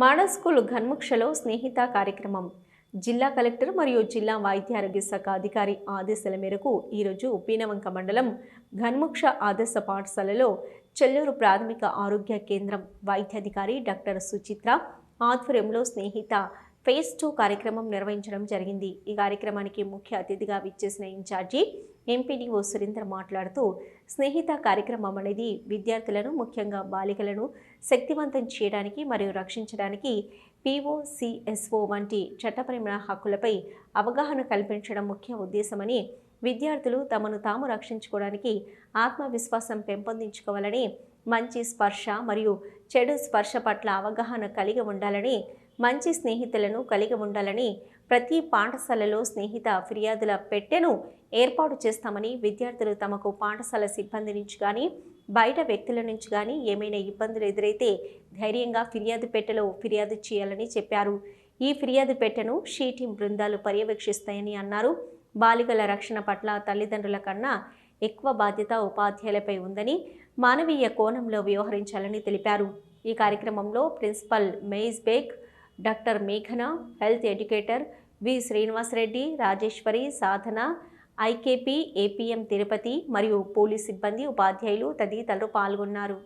Model ఘన్ముక్షలో Snehitha కార్యక్రమం. జిల్లా collector మరియు జిల్లా వైద్యారోగ్య శాఖ అధికారి ఆదేశాల మేరకు ఈరోజు ఉప్పీనవంక మండలం ఘన్ముక్ష ఆదర్శ పాఠశాలలో చెల్లూరు ప్రాథమిక ఆరోగ్య కేంద్రం వైద్యాధికారి డాక్టర్ సుచిత్ర ఆధ్వర్యంలో స్నేహిత ఫేస్ టూ కార్యక్రమం నిర్వహించడం జరిగింది. ఈ కార్యక్రమానికి ముఖ్య అతిథిగా విచ్చేసిన ఇన్ఛార్జి ఎంపీడీఓ సురేందర్ మాట్లాడుతూ స్నేహిత కార్యక్రమం అనేది విద్యార్థులను ముఖ్యంగా బాలికలను శక్తివంతం చేయడానికి మరియు రక్షించడానికి పీఓసిఎస్ఓ వంటి చట్టపరమైన హక్కులపై అవగాహన కల్పించడం ముఖ్య ఉద్దేశమని విద్యార్థులు తమను తాము రక్షించుకోవడానికి ఆత్మవిశ్వాసం పెంపొందించుకోవాలని మంచి స్పర్శ మరియు చెడు స్పర్శ పట్ల అవగాహన కలిగి ఉండాలని మంచి స్నేహితులను కలిగి ఉండాలని ప్రతి పాఠశాలలో స్నేహిత ఫిర్యాదుల పెట్టెను ఏర్పాటు చేస్తామని విద్యార్థులు తమకు పాఠశాల సిబ్బంది నుంచి కానీ బయట వ్యక్తుల నుంచి కానీ ఏమైనా ఇబ్బందులు ఎదురైతే ధైర్యంగా ఫిర్యాదు పెట్టెలో ఫిర్యాదు చేయాలని చెప్పారు. ఈ ఫిర్యాదు పెట్టెను షీటీం బృందాలు పర్యవేక్షిస్తాయని అన్నారు. బాలికల రక్షణ పట్ల తల్లిదండ్రుల కన్నా ఎక్కువ బాధ్యత ఉపాధ్యాయులపై ఉందని మానవీయ కోణంలో వ్యవహరించాలని తెలిపారు. ఈ కార్యక్రమంలో ప్రిన్సిపల్ మెయిజ్ బేగ్ డాక్టర్ మేఘన health educator V. Srinivasareddy Rajeshwari Sadhana IKP APM Tirupati మరియు పోలీస్ సిబ్బంది ఉపాధ్యాయులు తదితరులు పాల్గొన్నారు.